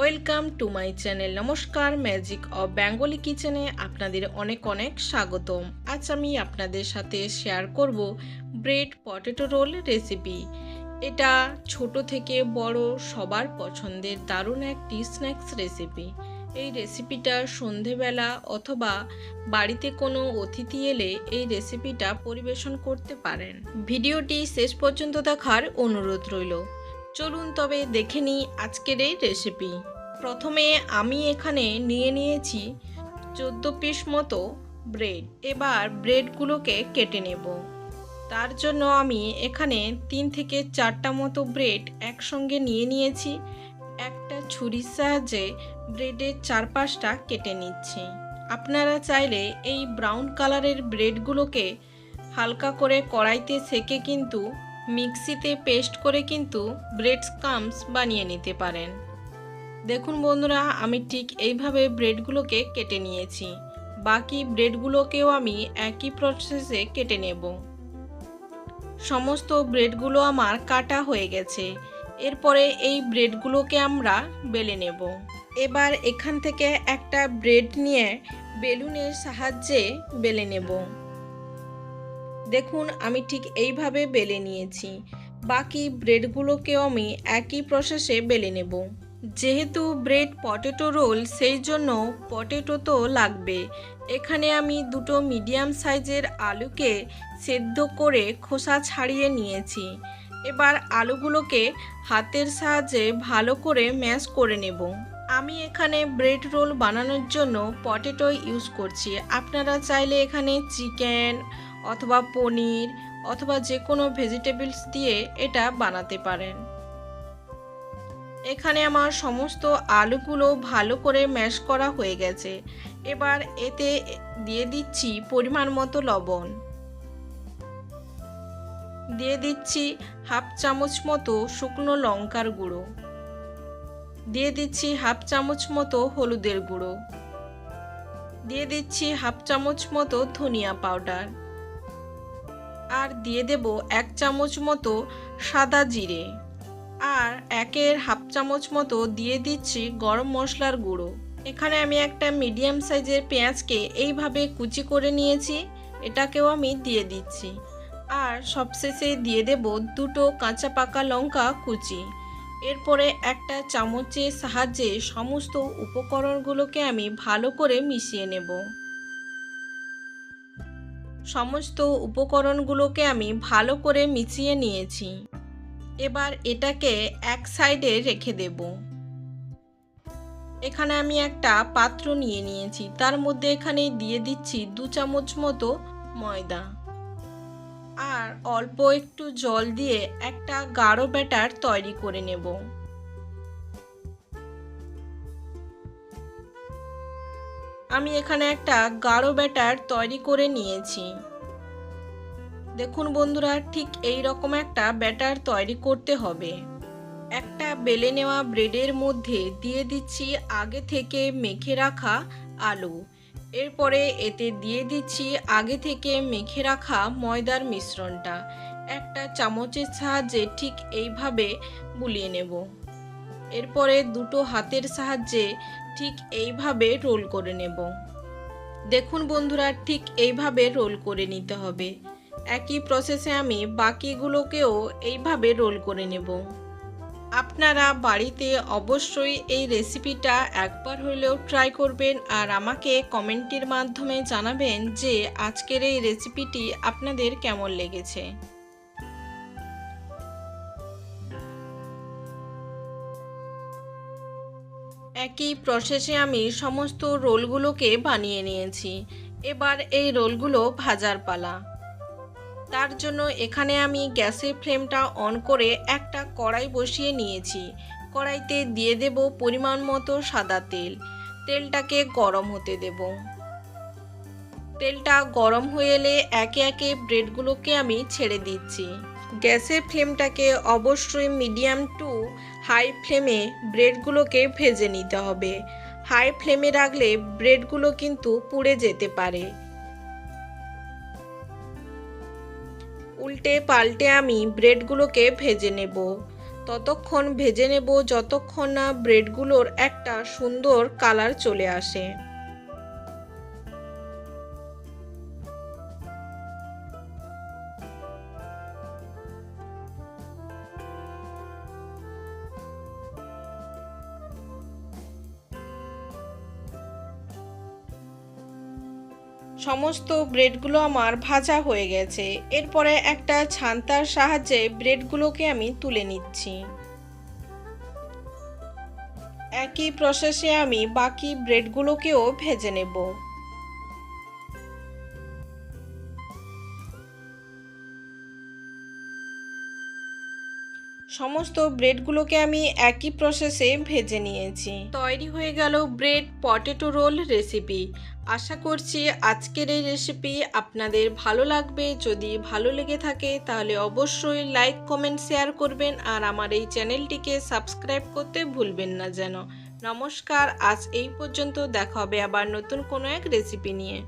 Welcome to my channel নমস্কার magic of Bengali কিচেনে আপনাদের অনেক অনেক স্বাগতম। আজ আমি আপনাদের সাথে শেয়ার করব ব্রেড পটেটো রোল রেসিপি। এটা ছোট থেকে বড়, সবার পছন্দের দারুণ একটি স্ন্যাক্স রেসিপি। এই রেসিপিটা সন্ধেবেলা অথবা বাড়িতে কোনো অতিথি এলে এই রেসিপিটা পরিবেশন করতে পারেন। ভিডিওটি শেষ পর্যন্ত দেখার অনুরোধ রইল। চলুন তবে দেখে নিই আজকের এই রেসিপি প্রথমে আমি এখানে নিয়ে নিয়েছি চোদ্দ পিস মতো ব্রেড এবার ব্রেডগুলোকে কেটে নেব। তার জন্য আমি এখানে তিন থেকে চারটা মতো ব্রেড একসঙ্গে নিয়ে নিয়েছি। একটা ছুরির সাহায্যে ব্রেডের চারপাশটা কেটে নিচ্ছি। আপনারা চাইলে এই ব্রাউন কালারের ব্রেডগুলোকে হালকা করে কড়াইতে সেকে কিন্তু মিক্সিতে পেস্ট করে কিন্তু ব্রেড স্কামস বানিয়ে নিতে পারেন। দেখুন বন্ধুরা, আমি ঠিক এইভাবে ব্রেডগুলোকে কেটে নিয়েছি। বাকি ব্রেডগুলোকেও আমি একই প্রসেসে কেটে নেব। সমস্ত ব্রেডগুলো আমার কাটা হয়ে গেছে। এরপরে এই ব্রেডগুলোকে আমরা বেলে নেব। এবার এখান থেকে একটা ব্রেড নিয়ে বেলুনের সাহায্যে বেলে নেব। দেখুন, আমি ঠিক এইভাবে বেলে নিয়েছি। বাকি ব্রেডগুলোকেও আমি একই প্রসেসে বেলে নেব। যেহেতু ব্রেড পটেটো রোল সেই জন্য পটেটো তো লাগবে। এখানে আমি দুটো মিডিয়াম সাইজের আলুকে সেদ্ধ করে খোসা ছাড়িয়ে নিয়েছি। এবার আলুগুলোকে হাতের সাহায্যে ভালো করে ম্যাশ করে নেব। আমি এখানে ব্রেড রোল বানানোর জন্য পটেটো ইউজ করছি। আপনারা চাইলে এখানে চিকেন অথবা পনির অথবা যে কোনো ভেজিটেবলস দিয়ে এটা বানাতে পারেন। এখানে আমার সমস্ত আলুগুলো ভালো করে ম্যাশ করা হয়ে গেছে। এবার এতে দিয়ে দিচ্ছি পরিমাণ মতো লবণ। দিয়ে দিচ্ছি হাফ চামচ মতো শুকনো লঙ্কার গুঁড়ো। দিয়ে দিচ্ছি হাফ চামচ মতো হলুদের গুঁড়ো। দিয়ে দিচ্ছি হাফ চামচ মতো ধনিয়া পাউডার। আর দিয়ে দেব এক চামচ মতো সাদা জিরে। আর একের হাফ চামচ মতো দিয়ে দিচ্ছি গরম মশলার গুঁড়ো। এখানে আমি একটা মিডিয়াম সাইজের পেঁয়াজকে এইভাবে কুচি করে নিয়েছি, এটাকেও আমি দিয়ে দিচ্ছি। আর সবশেষে দিয়ে দেব দুটো কাঁচা পাকা লঙ্কা কুচি। এরপরে একটা চামচের সাহায্যে সমস্ত উপকরণগুলোকে আমি ভালো করে মিশিয়ে নেব। সমস্ত উপকরণগুলোকে আমি ভালো করে মিশিয়ে নিয়েছি। এবার এটাকে এক সাইডে রেখে দেব। এখানে আমি একটা পাত্র নিয়ে নিয়েছি। তার মধ্যে এখানে দিয়ে দিচ্ছি দু চামচ মতো ময়দা। আর অল্প একটু জল দিয়ে একটা গাঢ় ব্যাটার তৈরি করে নেব। আমি এখানে একটা গাঢ় ব্যাটার তৈরি করে নিয়েছি। দেখুন বন্ধুরা, ঠিক এই রকম একটা ব্যাটার তৈরি করতে হবে। একটা বেলে নেওয়া ব্রেডের মধ্যে দিয়ে দিচ্ছি আগে থেকে মেখে রাখা আলু। এরপরে এতে দিয়ে দিচ্ছি আগে থেকে মেখে রাখা ময়দার মিশ্রণটা। একটা চামচের সাহায্যে ঠিক এইভাবে বুলিয়ে নেব। এরপরে দুটো হাতের সাহায্যে ঠিক এইভাবে রোল করে নেব। দেখুন বন্ধুরা, ঠিক এইভাবে রোল করে নিতে হবে। একই প্রসেসে আমি বাকিগুলোকেও এইভাবে রোল করে নেব। আপনারা বাড়িতে অবশ্যই এই রেসিপিটা একবার হলেও ট্রাই করবেন আর আমাকে কমেন্টের মাধ্যমে জানাবেন যে আজকের এই রেসিপিটি আপনাদের কেমন লেগেছে। একই প্রসেসে আমি সমস্ত রোলগুলোকে বানিয়ে নিয়েছি। এবার এই রোলগুলো ভাজার পালা। তার জন্য এখানে আমি গ্যাসের ফ্লেমটা অন করে একটা কড়াই বসিয়ে নিয়েছি। কড়াইতে দিয়ে দেব পরিমাণ মতো সাদা তেল। তেলটাকে গরম হতে দেব। তেলটা গরম হয়ে এলে একে একে ব্রেডগুলোকে আমি ছেড়ে দিচ্ছি। গ্যাসের ফ্লেমটাকে অবশ্যই মিডিয়াম টু হাই ফ্লেমে ব্রেডগুলোকে ভেজে নিতে হবে। হাই ফ্লেমে রাখলে ব্রেডগুলো কিন্তু পুড়ে যেতে পারে। উল্টে পাল্টে আমি ব্রেডগুলোকে ভেজে নেব। ততক্ষণ ভেজে নেব যতক্ষণ না ব্রেডগুলোর একটা সুন্দর কালার চলে আসে। সমস্ত ব্রেডগুলো আমার ভাজা হয়ে গেছে। এরপরে একটা ছান্তার সাহায্যে ব্রেডগুলোকে আমি তুলে নিচ্ছি। একই প্রসেসে আমি বাকি ব্রেডগুলোকেও ভেজে নেব। সমস্ত ব্রেডগুলোকে আমি একই প্রসেসে ভেজে নিয়েছি। তৈরি হয়ে গেল ব্রেড পটেটো রোল রেসিপি আশা করছি আজকের এই রেসিপি আপনাদের ভালো লাগবে। যদি ভালো লেগে থাকে তাহলে অবশ্যই লাইক কমেন্ট শেয়ার করবেন আর আমার এই চ্যানেলটিকে সাবস্ক্রাইব করতে ভুলবেন না যেন। নমস্কার, আজ এই পর্যন্ত দেখা হবে আবার নতুন কোনো এক রেসিপি নিয়ে।